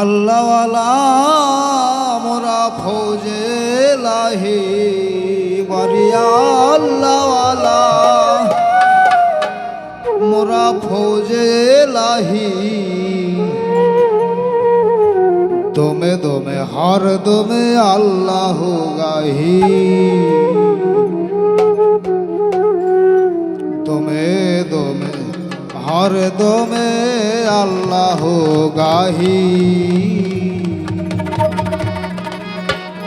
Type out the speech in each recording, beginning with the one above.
আল্লাহওয়ালা মোরা ফৌজে লাহি বারিয়া আল্লাহওয়ালা। মোরা ফৌজে লাহি। দমে দমে, হর দমে আল্লাহ গাহি। দমে দমে, হর দমে আল্লাহ গাহি।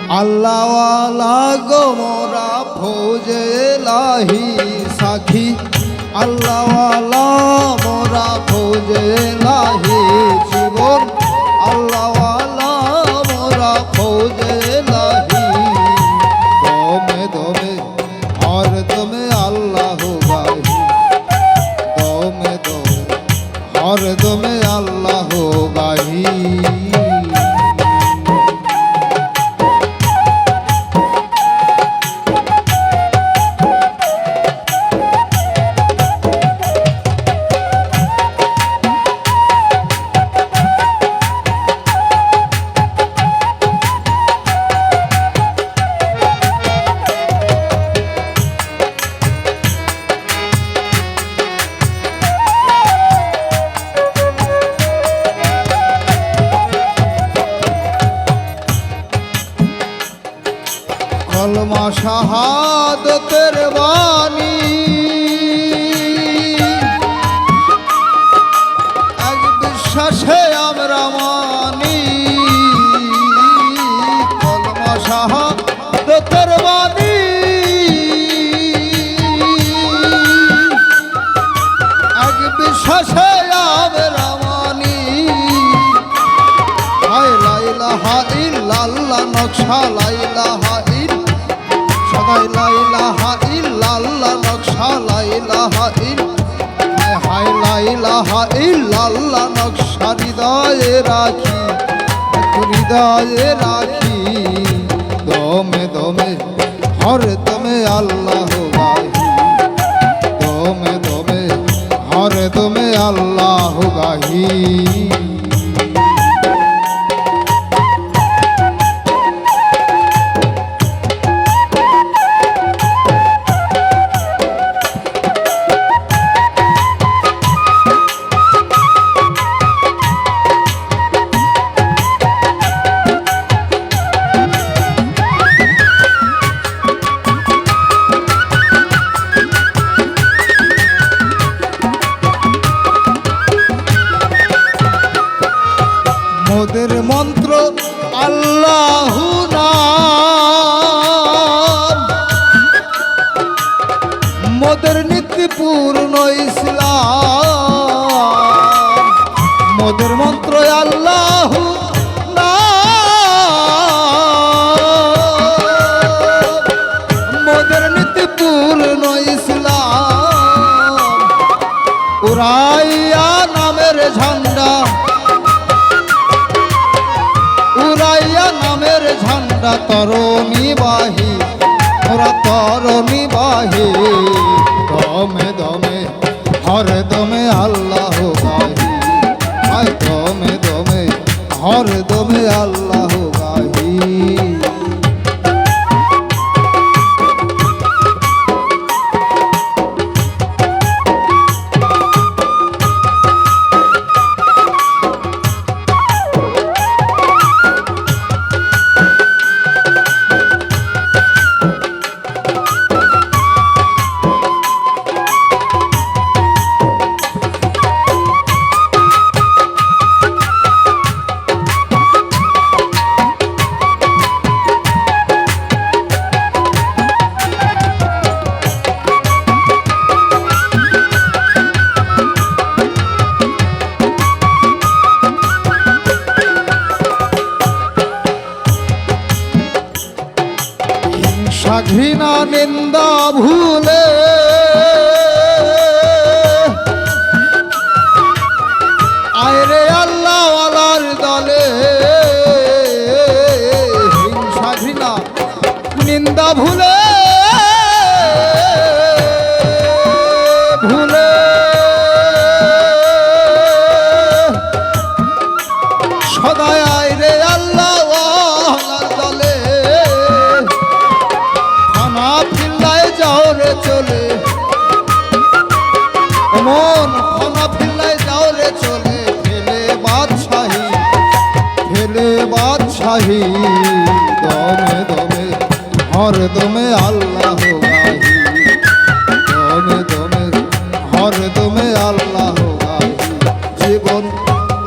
আল্লাহওয়ালা গোমরা ভোজে লাহি সাখী। আল্লাহওয়ালা মোরা ভোজে লাহি আল্লাহ গাহি কলমা শাহাদতের বাণী। এক বিশ্বাসে আমরা মানি। কলমা শাহাদতের বাণী। এক বিশ্বাসে আমরা মানি। হায় লাইলাহা ইল্লাল্লাহ, নকশা লাইলাহা ইল সদাই লাইলাহা ইল্লাল্লাহ নকশা লাইলাহা ইল হায় লাইলাহা ইল্লাল্লাহ নকশা হৃদয়ে রাখি হৃদয়ে রাখি। দমে দমে, হর দমে আল্লাহ দমে দমে, হর দমে আল্লাহ গাহি মোদের মন্ত্র, আল্লাহ মোদের নীতি পূর্ণ ইসলাম। মোদের মন্ত্র, আল্লাহ মোদের নীতি পূর্ণ ইসলাম। উড়াইয়া নামের ঝান্ডা ঝান্ডা তরণী বাহি মোরা তরণী বাহি দমে দমে, হর দমে আল্লাহ বাহি আয় দমে দমে, হর দমে আল্লাহ ঘৃণা নিন্দা ভুলে। আয়রে আল্লাহ আলার দলে। হিংসা ঘৃণা নিন্দা ভুলে। ভুলে। সদাই আইরে বাদশাহী দমে দমে, হর দমে আল্লাহ গাহি। দমে দমে, হর দমে আল্লাহ গাহি। জীবন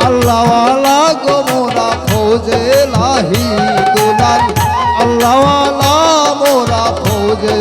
আল্লাহওয়ালা গোমরা খোঁজে লাহি দুলাল আল্লাহওয়ালা মোরা খোঁজে